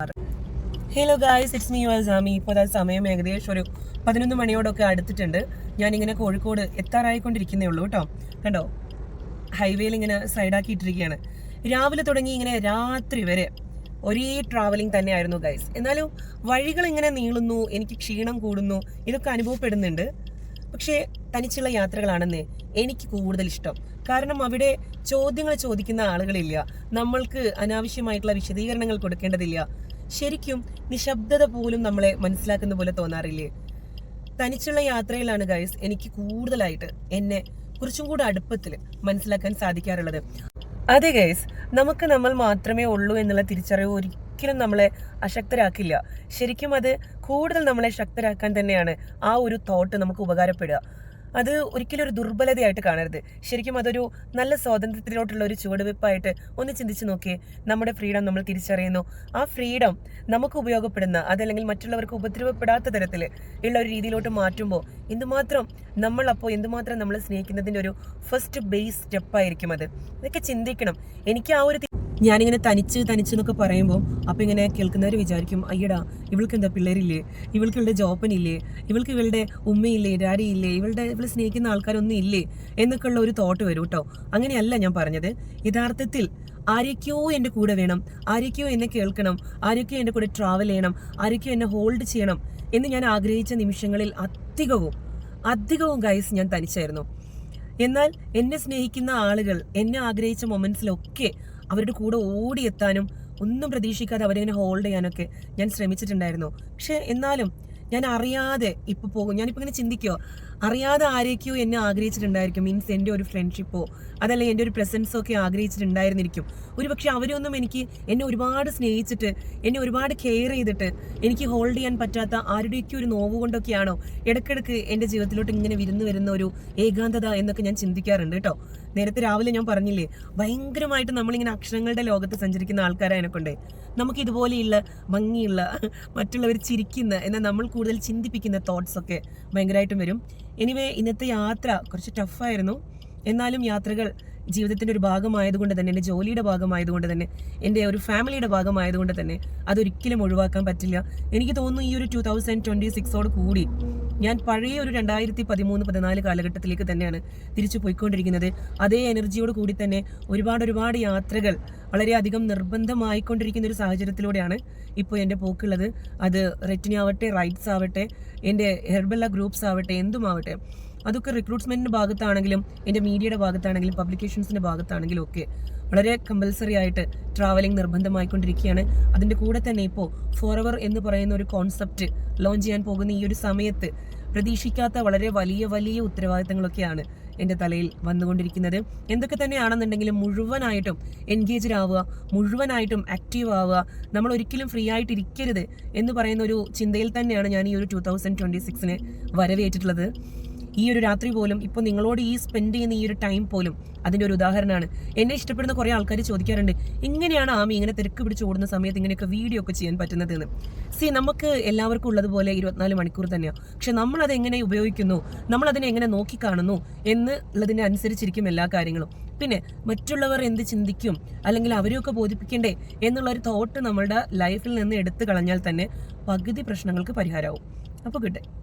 Hello guys it's me you Sami ഇപ്പോൾ അതായത് സമയം ഏകദേശം ഒരു പതിനൊന്ന് മണിയോടൊക്കെ അടുത്തിട്ടുണ്ട്. ഞാനിങ്ങനെ കോഴിക്കോട് എത്താറായിക്കൊണ്ടിരിക്കുന്നേ ഉള്ളൂ കേട്ടോ. കണ്ടോ? ഹൈവേയിൽ ഇങ്ങനെ സൈഡാക്കിയിട്ടിരിക്കുകയാണ് രാവിലെ തുടങ്ങി ഇങ്ങനെ രാത്രി വരെ ഒരേ ട്രാവലിംഗ് തന്നെയായിരുന്നു ഗൈസ് എന്നാലും വഴികൾ ഇങ്ങനെ നീളുന്നു എനിക്ക് ക്ഷീണം കൂടുന്നു ഇതൊക്കെ അനുഭവപ്പെടുന്നുണ്ട്. പക്ഷേ തനിച്ചുള്ള യാത്രകളാണെന്ന് എനിക്ക് കൂടുതൽ ഇഷ്ടം. കാരണം അവിടെ ചോദ്യങ്ങൾ ചോദിക്കുന്ന ആളുകളില്ല. നമ്മൾക്ക് അനാവശ്യമായിട്ടുള്ള വിശദീകരണങ്ങൾ കൊടുക്കേണ്ടതില്ല. ശരിക്കും നിശബ്ദത പോലും നമ്മളെ മനസ്സിലാക്കുന്ന പോലെ തോന്നാറില്ലേ? തനിച്ചുള്ള യാത്രയിലാണ് ഗൈസ് എനിക്ക് കൂടുതലായിട്ട് എന്നെ കുറച്ചും കൂടെ അടുപ്പത്തിൽ മനസ്സിലാക്കാൻ സാധിക്കാറുള്ളത്. അതെ ഗൈസ് നമുക്ക് നമ്മൾ മാത്രമേ ഉള്ളൂ എന്നുള്ള തിരിച്ചറിവ് ഒരിക്കലും നമ്മളെ അശക്തരാക്കില്ല. ശരിക്കും അത് കൂടുതൽ നമ്മളെ ശക്തരാക്കാൻ തന്നെയാണ് ആ ഒരു തോട്ട് നമുക്ക് ഉപകാരപ്പെടുക. അത് ഒരിക്കലും ഒരു ദുർബലതയായിട്ട് കാണരുത്. ശരിക്കും അതൊരു നല്ല സ്വാതന്ത്ര്യത്തിലോട്ടുള്ള ഒരു ചുവടുവെപ്പായിട്ട് ഒന്ന് ചിന്തിച്ച് നോക്കിയേ നമ്മുടെ ഫ്രീഡം നമ്മൾ തിരിച്ചറിയുന്നു. ആ ഫ്രീഡം നമുക്ക് ഉപയോഗപ്പെടുന്ന അതല്ലെങ്കിൽ മറ്റുള്ളവർക്ക് ഉപദ്രവപ്പെടാത്ത തരത്തിൽ ഉള്ള ഒരു രീതിയിലോട്ട് മാറ്റുമ്പോൾ എന്തുമാത്രം നമ്മൾ അപ്പോൾ എന്തുമാത്രം നമ്മൾ സ്നേഹിക്കുന്നതിന്റെ ഒരു ഫസ്റ്റ് ബേസ് സ്റ്റെപ്പായിരിക്കും അത്. ഇതൊക്കെ ചിന്തിക്കണം. എനിക്ക് ആ ഒരു ഞാനിങ്ങനെ തനിച്ച് തനിച്ച് എന്നൊക്കെ പറയുമ്പോൾ അപ്പം ഇങ്ങനെ കേൾക്കുന്നവർ വിചാരിക്കും അയ്യടാ ഇവൾക്ക് എന്താ പിള്ളേരില്ലേ? ഇവൾക്ക് ഇവളുടെ ജോപ്പനില്ലേ? ഇവൾക്ക് ഇവളുടെ ഉമ്മയില്ലേ ഡാഡി ഇല്ലേ ഇവളുടെ ഇവൾ സ്നേഹിക്കുന്ന ആൾക്കാരൊന്നും ഇല്ലേ? എന്നൊക്കെ ഉള്ള ഒരു തോട്ട് വരും കേട്ടോ അങ്ങനെയല്ല ഞാൻ പറഞ്ഞത്. യഥാർത്ഥത്തിൽ ആരൊക്കെയോ എന്റെ കൂടെ വേണം ആരൊക്കെയോ എന്നെ കേൾക്കണം ആരൊക്കെയോ എന്റെ കൂടെ ട്രാവൽ ചെയ്യണം ആരൊക്കെയോ എന്നെ ഹോൾഡ് ചെയ്യണം എന്ന് ഞാൻ ആഗ്രഹിച്ച നിമിഷങ്ങളിൽ അധികവും അധികവും ഗൈസ് ഞാൻ തനിച്ചായിരുന്നു. എന്നാൽ എന്നെ സ്നേഹിക്കുന്ന ആളുകൾ എന്നെ ആഗ്രഹിച്ച മൊമെന്റ്സിലൊക്കെ അവരുടെ കൂടെ ഓടിയെത്താനും ഒന്നും പ്രതീക്ഷിക്കാതെ അവരെങ്ങനെ ഹോൾഡ് ചെയ്യാനൊക്കെ ഞാൻ ശ്രമിച്ചിട്ടുണ്ടായിരുന്നു. പക്ഷേ എന്നാലും ഞാൻ അറിയാതെ ഇപ്പൊ പോകും. ഞാനിപ്പോ ഇങ്ങനെ ചിന്തിക്കോ അറിയാതെ ആരേക്കോ എന്നെ ആഗ്രഹിച്ചിട്ടുണ്ടായിരിക്കും. മീൻസ് എന്റെ ഒരു ഫ്രണ്ട്ഷിപ്പോ അതല്ല എന്റെ ഒരു പ്രസൻസോ ഒക്കെ ആഗ്രഹിച്ചിട്ടുണ്ടായിരുന്നിരിക്കും. ഒരു പക്ഷെ അവരൊന്നും എനിക്ക് എന്നെ ഒരുപാട് സ്നേഹിച്ചിട്ട് എന്നെ ഒരുപാട് കെയർ ചെയ്തിട്ട് എനിക്ക് ഹോൾഡ് ചെയ്യാൻ പറ്റാത്ത ആരുടെയൊക്കെ ഒരു നോവ് കൊണ്ടൊക്കെയാണോ ഇടയ്ക്കിടയ്ക്ക് എന്റെ ജീവിതത്തിലോട്ട് ഇങ്ങനെ വിരുന്ന് വരുന്ന ഒരു ഏകാന്തത എന്നൊക്കെ ഞാൻ ചിന്തിക്കാറുണ്ട് കേട്ടോ. നേരത്തെ രാവിലെ ഞാൻ പറഞ്ഞില്ലേ ഭയങ്കരമായിട്ട് നമ്മളിങ്ങനെ അക്ഷരങ്ങളുടെ ലോകത്ത് സഞ്ചരിക്കുന്ന ആൾക്കാരായ എന്നെക്കൊണ്ടേ നമുക്ക് ഇതുപോലെയുള്ള ഭംഗിയുള്ള മറ്റുള്ളവർ ചിരിക്കുന്ന എന്നാൽ നമ്മൾ കൂടുതൽ ചിന്തിപ്പിക്കുന്ന തോട്ട്സ് ഒക്കെ ഭയങ്കരമായിട്ടും വരും. എനിവേ ഇന്നത്തെ യാത്ര കുറച്ച് ടഫായിരുന്നു എന്നാലും യാത്രകൾ ജീവിതത്തിന്റെ ഒരു ഭാഗമായതുകൊണ്ട് തന്നെ എന്റെ ജോലിയുടെ ഭാഗമായതുകൊണ്ട് തന്നെ എന്റെ ഒരു ഫാമിലിയുടെ ഭാഗമായതുകൊണ്ട് തന്നെ അതൊരിക്കലും ഒഴിവാക്കാൻ പറ്റില്ല. എനിക്ക് തോന്നുന്നു ഈ ഒരു ടു തൗസൻഡ് ട്വന്റി സിക്സോട് കൂടി ഞാൻ പഴയ ഒരു രണ്ടായിരത്തി പതിമൂന്ന് പതിനാല് കാലഘട്ടത്തിലേക്ക് തന്നെയാണ് തിരിച്ചു പോയിക്കൊണ്ടിരിക്കുന്നത്. അതേ എനർജിയോട് കൂടി തന്നെ ഒരുപാട് ഒരുപാട് യാത്രകൾ വളരെയധികം നിർബന്ധമായിക്കൊണ്ടിരിക്കുന്ന ഒരു സാഹചര്യത്തിലൂടെയാണ് ഇപ്പോൾ എന്റെ പോക്കുള്ളത്. അത് റെറ്റിനി ആവട്ടെ റൈറ്റ്സ് ആവട്ടെ എന്റെ ഹെർബല്ല ഗ്രൂപ്പ്സ് ആവട്ടെ എന്തുമാവട്ടെ അതൊക്കെ റിക്രൂട്ട്മെന്റിന്റെ ഭാഗത്താണെങ്കിലും എന്റെ മീഡിയയുടെ ഭാഗത്താണെങ്കിലും പബ്ലിക്കേഷൻസിന്റെ ഭാഗത്താണെങ്കിലും ഒക്കെ വളരെ കമ്പൽസറി ആയിട്ട് ട്രാവലിംഗ് നിർബന്ധമായിക്കൊണ്ടിരിക്കുകയാണ്. അതിന്റെ കൂടെ തന്നെ ഇപ്പോൾ ഫോറവർ എന്ന് പറയുന്ന ഒരു കോൺസെപ്റ്റ് ലോഞ്ച് ചെയ്യാൻ പോകുന്ന ഈ ഒരു സമയത്ത് പ്രതീക്ഷിക്കാത്ത വളരെ വലിയ വലിയ ഉത്തരവാദിത്തങ്ങളൊക്കെയാണ് എന്റെ തലയിൽ വന്നുകൊണ്ടിരിക്കുന്നത്. എന്തൊക്കെ തന്നെയാണെന്നുണ്ടെങ്കിലും മുഴുവനായിട്ടും എൻഗേജ്ഡ് ആവുക മുഴുവനായിട്ടും ആക്റ്റീവ് ആവുക നമ്മൾ ഒരിക്കലും ഫ്രീ ആയിട്ട് ഇരിക്കരുത് എന്ന് പറയുന്ന ഒരു ചിന്തയിൽ തന്നെയാണ് ഞാൻ ഈ ഒരു ടൂ തൗസൻഡ് ട്വന്റി സിക്സിനെ വരവേറ്റിട്ടുള്ളത്. ഈ ഒരു രാത്രി പോലും ഇപ്പോൾ നിങ്ങളോട് ഈ സ്പെൻഡ് ചെയ്യുന്ന ഈ ഒരു ടൈം പോലും അതിന്റെ ഒരു ഉദാഹരണമാണ്. എന്നെ ഇഷ്ടപ്പെടുന്ന കുറേ ആൾക്കാർ ചോദിക്കാറുണ്ട് ഇങ്ങനെയാണ് ആമി ഇങ്ങനെ തിരക്ക് പിടിച്ച് ഓടുന്ന സമയത്ത് ഇങ്ങനെയൊക്കെ വീഡിയോ ഒക്കെ ചെയ്യാൻ പറ്റുന്നതെന്ന്? സി നമുക്ക് എല്ലാവർക്കും ഉള്ളതുപോലെ ഇരുപത്തിനാല് മണിക്കൂർ തന്നെയാണ് പക്ഷെ നമ്മൾ അത് എങ്ങനെ ഉപയോഗിക്കുന്നു നമ്മൾ അതിനെ എങ്ങനെ നോക്കിക്കാണുന്നു എന്നുള്ളതിനെ അനുസരിച്ചിരിക്കും എല്ലാ കാര്യങ്ങളും. പിന്നെ മറ്റുള്ളവർ എന്ത് ചിന്തിക്കും അല്ലെങ്കിൽ അവരെയൊക്കെ ബോധിപ്പിക്കണ്ടേ എന്നുള്ള ഒരു തോട്ട് നമ്മളുടെ ലൈഫിൽ നിന്ന് എടുത്തു കളഞ്ഞാൽ തന്നെ പകുതി പ്രശ്നങ്ങൾക്ക് പരിഹാരമാവും അപ്പോൾ കിട്ടെ